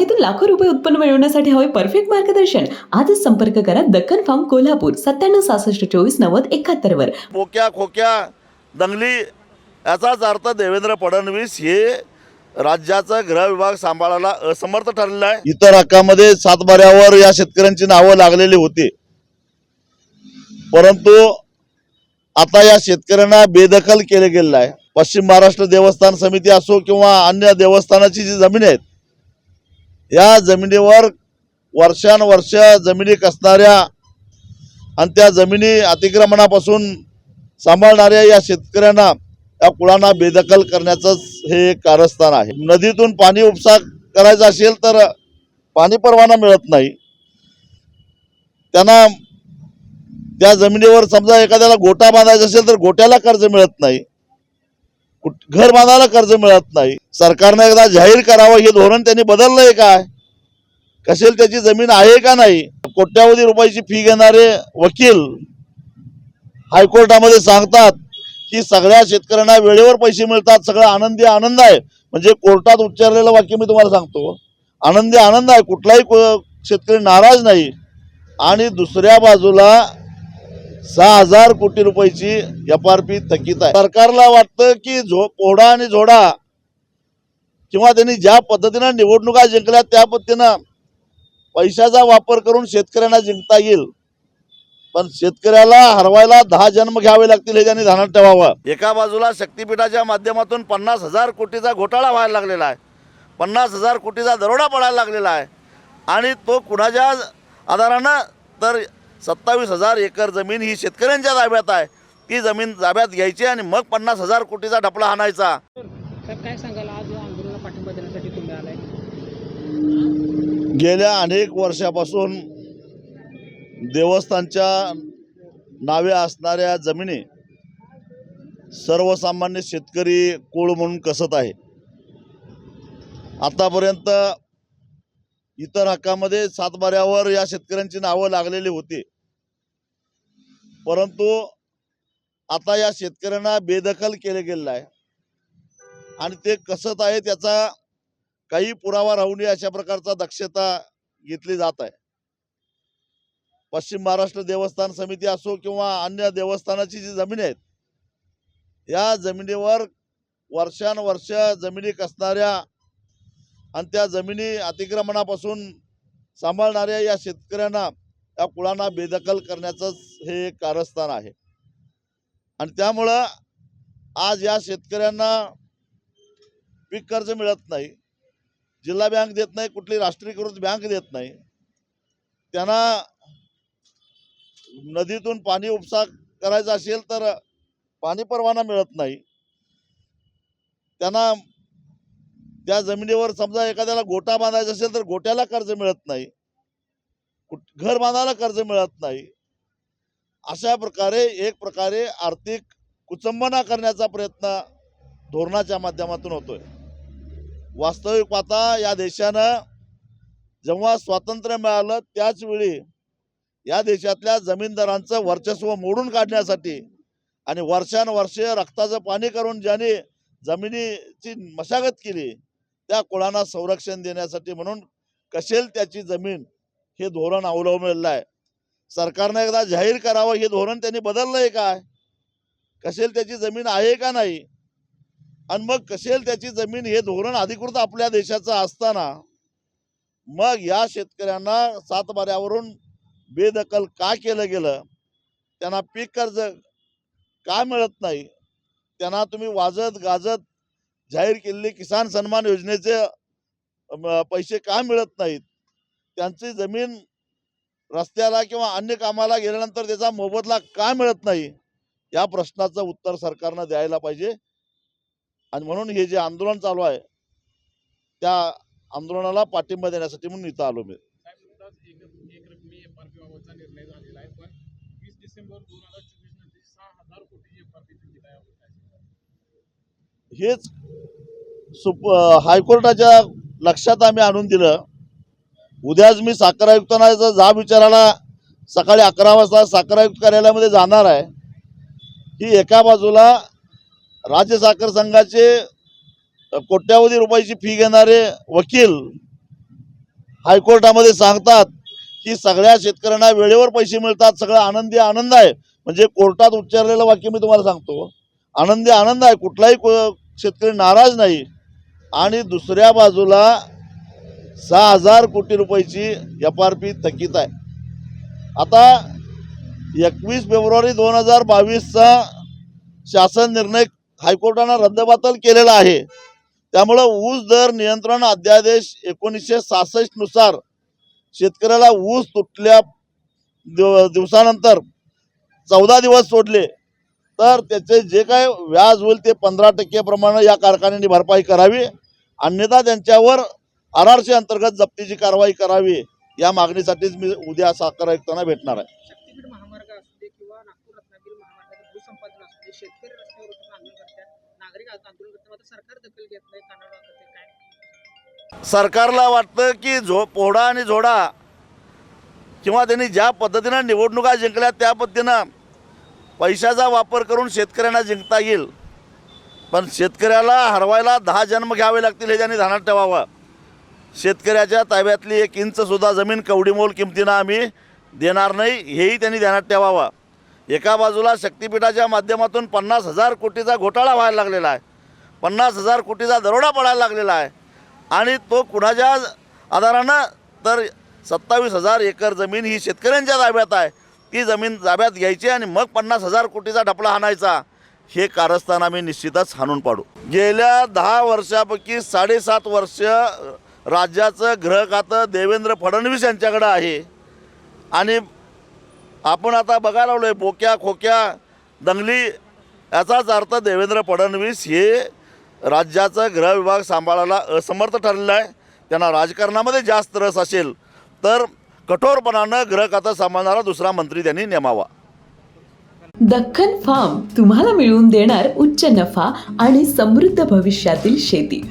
बागेतून लाखो रुपये उत्पन्न मिळवण्यासाठी हवे परफेक्ट मार्गदर्शन. आजच संपर्क करा दक्कन फार्म कोल्हापूर सत्त्याण्णव सहासष्ट चोवीस नव्वद एकाहत्तर वर. पोक्या खोक्या दंगली याचाच अर्थ देवेंद्र फडणवीस हे राज्याचा गृह विभाग सांभाळायला असमर्थ ठरलेला आहे. इतर हक्कामध्ये सातबाऱ्यावर या शेतकऱ्यांची नावं लागलेली होती. परंतु आता या शेतकऱ्यांना बेदखल केले गेलेलं आहे. पश्चिम महाराष्ट्र देवस्थान समिती असो किंवा अन्य देवस्थानाची जी जमीन आहेत या जमिनीवर वर्षानुवर्ष जमिनी कसणाऱ्या आणि त्या जमिनी अतिक्रमणापासून सांभाळणाऱ्या या शेतकऱ्यांना या कुळांना बेदखल करण्याचंच हे कारस्थान आहे. नदीतून पाणी उपसा करायचा असेल तर पाणी परवाना मिळत नाही. त्यांना त्या जमिनीवर समजा एखाद्याला गोटा बांधायचा असेल तर गोट्याला कर्ज मिळत नाही. घर बांधायला कर्ज मिळत नाही. सरकारनं एकदा जाहीर करावं हे धोरण त्यांनी बदललंय काय? कसेल त्याची जमीन आहे का नाही? कोट्यावधी रुपयाची फी घेणारे वकील हायकोर्टामध्ये सांगतात की सगळ्या शेतकऱ्यांना वेळेवर पैसे मिळतात सगळं आनंदी आनंद आहे. म्हणजे कोर्टात उच्चारलेलं वाक्य मी तुम्हाला सांगतो. आनंदी आनंद आहे कुठलाही शेतकरी नाराज नाही. आणि दुसऱ्या बाजूला सहा हजार कोटी रुपयाची एफ आर पी थकीत आहे. सरकारला वाटतं की झो पोहडा आणि झोडा किंवा त्यांनी ज्या पद्धतीनं निवडणुका जिंकल्या त्या पद्धतीनं पैशाचा वापर करून शेतकऱ्यांना जिंकता येईल. पण शेतकऱ्याला हरवायला दहा जन्म घ्यावे लागतील हे त्यांनी ध्यानात ठेवावं. एका बाजूला शक्तीपीठाच्या माध्यमातून पन्नास हजार कोटीचा घोटाळा व्हायला लागलेला आहे. पन्नास हजार कोटीचा दरोडा पडायला लागलेला आहे. आणि तो कुणाच्या आधारानं तर सत्तावीस हजार एकर जमीन ही शेतकऱ्यांच्या ताब्यात आहे. ती जमीन ताब्यात घ्यायची आणि मग पन्नास हजार कोटीचा ढपला आणायचा. काय सांगाल? आज आंदोलनाला पाठिंबा देण्यासाठी तुम्ही आलाय. गेल्या अनेक वर्षापासून देवस्थानच्या नावे असणाऱ्या जमिनी सर्वसामान्य शेतकरी कोळ म्हणून कसत आहे. आतापर्यंत इतर हक्कामध्ये सातबाऱ्यावर या शेतकऱ्यांची नावं लागलेली होती. परंतु आता या शेतकऱ्यांना बेदखल केले गेलेलं आहे. आणि ते कसत आहे त्याचा काही पुरावा राहू नये अशा प्रकारचा दक्षता घेतली जात आहे. पश्चिम महाराष्ट्र देवस्थान समिती असो किंवा अन्य देवस्थानाची जी जमीन आहेत या जमिनीवर वर्षानुवर्ष जमिनी कसणाऱ्या आणि त्या जमिनी अतिक्रमणापासून सांभाळणाऱ्या या शेतकऱ्यांना या कुळांना बेदखल करण्याचंच हे एक कारस्थान आहे. आणि त्यामुळं आज या शेतकऱ्यांना पीक कर्ज मिळत नाही जिल्हा बँक देत नाही कुठली राष्ट्रीयकृत बँक देत नाही. त्यांना नदीतून पाणी उपसा करायचा असेल तर पाणी परवाना मिळत नाही. त्यांना त्या जमिनीवर समजा एखाद्याला गोटा बांधायचा असेल तर गोट्याला कर्ज मिळत नाही. कुठ- घर बांधायला कर्ज मिळत नाही. अशा प्रकारे एक प्रकारे आर्थिक कुचंबना करण्याचा प्रयत्न धोरणाच्या माध्यमातून होतोय. वास्तविक पाहता या देशानं जेव्हा स्वातंत्र्य मिळालं त्याच वेळी या देशातल्या जमीनदारांचं वर्चस्व मोडून काढण्यासाठी आणि वर्षानुवर्षे रक्ताचं पाणी करून ज्याने जमिनीची मशागत केली त्या कुळांना संरक्षण देण्यासाठी म्हणून कसेल त्याची जमीन हे धोरण अवलंबलेलं आहे. सरकारनं एकदा जाहीर करावं हे धोरण त्यांनी बदललंय काय? कसेल त्याची जमीन आहे का नाही? आणि मग कसेल त्याची जमीन हे धोरण अधिकृत आपल्या देशाचं असताना मग या शेतकऱ्यांना सातबाऱ्यावरून बेदखल का केलं गेलं? त्यांना पीक कर्ज का मिळत नाही? त्यांना तुम्ही वाजत गाजत जाहीर केलेले किसान सन्मान योजनेचे पैसे का मिळत नाहीत? त्यांची जमीन रस्त्याला किंवा अन्य कामाला गेल्यानंतर त्याचा मोबदला का मिळत नाही? या प्रश्नाचं उत्तर सरकारनं द्यायला पाहिजे. आणि म्हणून हे जे आंदोलन चालू आहे त्या आंदोलनाला पाठिंबा देण्यासाठी म्हणून इथं आलो मी? हेच सुप हायकोर्टाच्या लक्षात आम्ही आणून दिलं. उद्याच मी साखर आयुक्तांना जाब विचारायला सकाळी अकरा वाजता साखर आयुक्त कार्यालयामध्ये जाणार आहे. की एका बाजूला राज्य साखर संघाचे कोट्यावधी रुपयाची फी घेणारे वकील हायकोर्टामध्ये सांगतात की सगळ्या शेतकऱ्यांना वेळेवर पैसे मिळतात सगळं आनंदी आनंद आहे. म्हणजे कोर्टात उच्चारलेलं वाक्य मी तुम्हाला सांगतो. आनंदी आनंद आहे. कुठलाही को- शेतकरी नाराज नाही. आणि दुसऱ्या बाजूला सहा हजार कोटी रुपयाची एफ आर पी थकीत आहे. आता एकवीस फेब्रुवारी दोन हजार बावीसचा शासन निर्णय हायकोर्टानं रद्दबातल केलेला आहे. त्यामुळं ऊस दर नियंत्रण अध्यादेश एकोणीसशे सहासष्टनुसार शेतकऱ्याला ऊस तुटल्या दिव दिवसानंतर चौदा दिवस सोडले. तर त्याचे जे काय व्याज होईल ते पंधरा टक्केप्रमाणे या कारखान्यांनी भरपाई करावी. अन्यथा त्यांच्यावर आर आर सी अंतर्गत जप्तीची कारवाई करावी या मागणीसाठीच मी उद्या साखर आयुक्तांना भेटणार आहे. सरकारला वाटतं की झो पोडा आणि झोडा किंवा त्यांनी ज्या पद्धतीनं निवडणुका जिंकल्या त्या पद्धतीनं पैशाचा वापर करून शेतकऱ्यांना जिंकता येईल. पण शेतकऱ्याला हरवायला दहा जन्म घ्यावे लागतील हे त्यांनी ध्यानात ठेवावं. शेतकऱ्याच्या ताब्यातली एक इंचसुद्धा जमीन कवडीमोल किमतीनं आम्ही देणार नाही हेही त्यांनी ध्यानात ठेवावं. एका बाजूला शक्तिपीठाच्या माध्यमातून पन्नास हजार कोटीचा घोटाळा व्हायला लागलेला आहे. पन्नास हजार कोटीचा दरोडा पडायला लागलेला आहे. आणि तो कुणाच्या आधारानं? तर सत्तावीस हजार एकर जमीन ही शेतकऱ्यांच्या ताब्यात आहे. ती जमीन ताब्यात घ्यायची आणि मग पन्नास हजार कोटीचा ढपला हाणायचा हे कारस्थान आम्ही निश्चितच हाणून पाडू. गेल्या दहा वर्षापैकी साडेसात वर्ष राज्याचं गृह खातं देवेंद्र फडणवीस यांच्याकडं आहे. आणि आपण आता बघायला लावलो आहे बोक्या खोक्या दंगली याचाच अर्थ देवेंद्र फडणवीस हे राज्याचं गृह विभाग सांभाळायला असमर्थ ठरलेलं आहे. त्यांना राजकारणामध्ये जास्त रस असेल तर कठोरपणानं ग्रह खातं सांभाळणारा दुसरा मंत्री त्यांनी नेमावा. दख्खन फार्म तुम्हाला मिळवून देणार उच्च नफा आणि समृद्ध भविष्यातील शेती.